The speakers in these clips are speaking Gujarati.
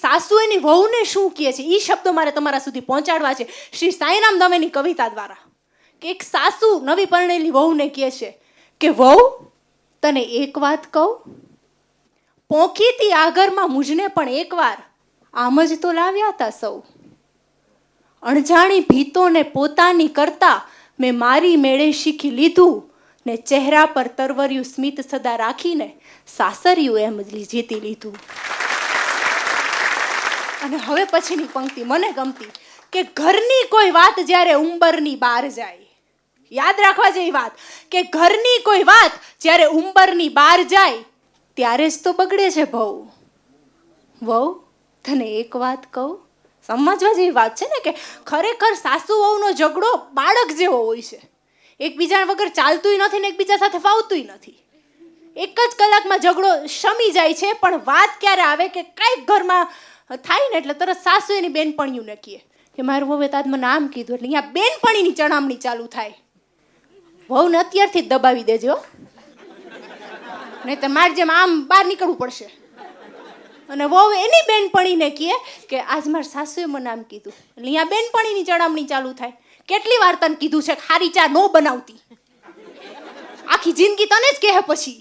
સાસુ એની વહુને શું કહે છે? એ શબ્દો મારે તમારા સુધી પહોંચાડવા છે. શ્રી સાંઈરામ દવેની કવિતા દ્વારા. કે એક સાસુ નવી પરણેલી વહુને કહે છે કે, વહુ, તને એક વાત કહું? પોંખીથી આગળમાં મુજને પણ એકવાર આમ જ તો લાવ્યા હતા સૌ. અણજાણી ભીતોને પોતાની કરતા મેં મારી મેળે શીખી લીધું ને ચહેરા પર તરવર્યું સ્મિત સદા રાખીને સાસરિયું એમ જીતી લીધું. અને હવે પછીની પંક્તિ મને ગમતી કે ઘરની કોઈ વાત જ્યારે ઉંબરની બહાર જાય. યાદ રાખવા જેવી વાત કે ઘરની કોઈ વાત જ્યારે ઉંબરની બહાર જાય, ત્યારે જ તો બગડે છે ભવ. વહુ, તને એક વાત કહું? સમજવા જેવી વાત છે ને કે ખરેખર સાસુ વહુનો ઝઘડો બાળક જેવો હોય છે. એકબીજા વગર ચાલતુંય નથી ને એકબીજા સાથે ફાવતુંય નથી. એક જ કલાકમાં ઝઘડો શમી જાય છે, પણ વાત ક્યારે આવે કે કાંઈક ઘરમાં થાય ને એટલે તરત સાસુ એની બેનપણીઓને કહે કે મારું વહુ તાજ મને આમ કીધું, એટલે અહીંયા બેનપણીની ચણામણી ચાલુ થાય. વહુને અત્યારથી જ દબાવી દેજો. નહીં તો મારે જેમ આમ બહાર નીકળવું પડશે. અને વહુ એની બેનપણીને કહે કે આજ મારા સાસુએ મને નામ કીધું. એટલે અહીંયા બેનપણીની ચડામણી ચાલુ થાય. કેટલી વાર તને કીધું છે ખારી ચા નો બનાવતી. આખી જિંદગી તને જ કહે પછી.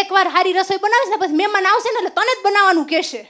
એકવાર હારી રસોઈ બનાવીશ ને પછી મહેમાન આવશે ને એટલે તને જ બનાવવાનું કહેશે.